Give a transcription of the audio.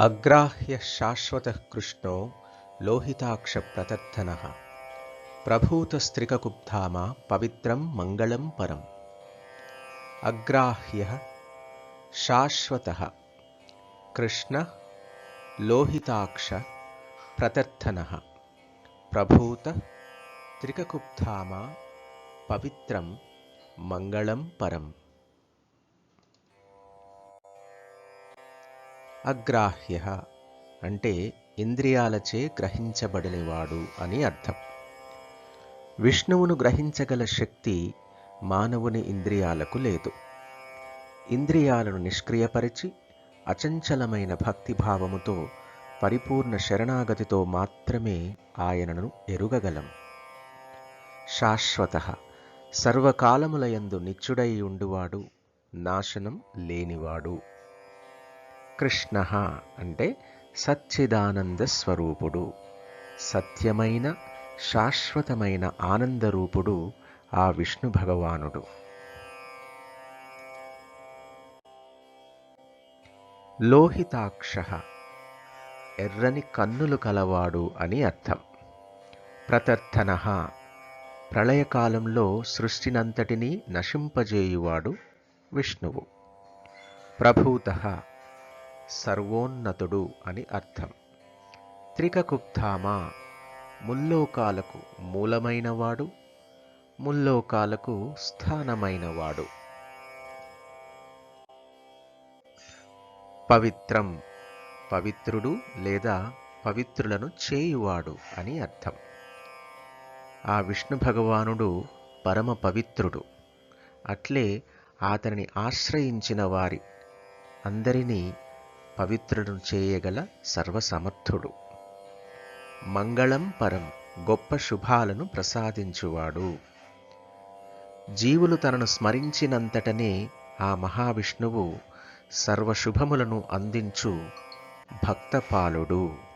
अग्राह्यः शाश्वतः कृष्णो लोहिताक्षप्रतर्थनः प्रभूतस्त्रिककुब्धामा पवित्रं मङ्गलं परम्। अग्राह्यः शाश्वतः। कृष्णलोहिताक्षप्रतर्थनः प्रभूतस्त्रिकुब्धा प्रभूतस्त्रिककुब्धामा पवित्रं मङ्गलं परम्। అగ్రాహ్య అంటే ఇంద్రియాలచే గ్రహించబడినవాడు అని అర్థం. విష్ణువును గ్రహించగల శక్తి మానవుని ఇంద్రియాలకు లేదు. ఇంద్రియాలను నిష్క్రియపరిచి అచంచలమైన భక్తిభావముతో పరిపూర్ణ శరణాగతితో మాత్రమే ఆయనను ఎరుగగలం. శాశ్వత సర్వకాలములయందు నిత్యుడై ఉండువాడు నాశనం లేనివాడు. కృష్ణ అంటే సచ్చిదానంద స్వరూపుడు. సత్యమైన శాశ్వతమైన ఆనందరూపుడు ఆ విష్ణు భగవానుడు. లోహితాక్ష ఎర్రని కన్నులు కలవాడు అని అర్థం. ప్రతర్థన ప్రళయకాలంలో సృష్టినంతటినీ నశింపజేయువాడు విష్ణువు. ప్రభూత సర్వోన్నతుడు అని అర్థం. త్రికకుప్తామా ముల్లోకాలకు మూలమైనవాడు ముల్లోకాలకు స్థానమైనవాడు. పవిత్రం పవిత్రుడు లేదా పవిత్రులను చేయువాడు అని అర్థం. ఆ విష్ణు భగవానుడు పరమ పవిత్రుడు. అట్లే అతనిని ఆశ్రయించిన వారి అందరినీ పవిత్రుడు చేయగల సర్వసమర్థుడు. మంగళం పరం గొప్ప శుభాలను ప్రసాదించువాడు. జీవులు తనను స్మరించినంతటనే ఆ మహావిష్ణువు సర్వశుభములను అందించు భక్తపాలుడు.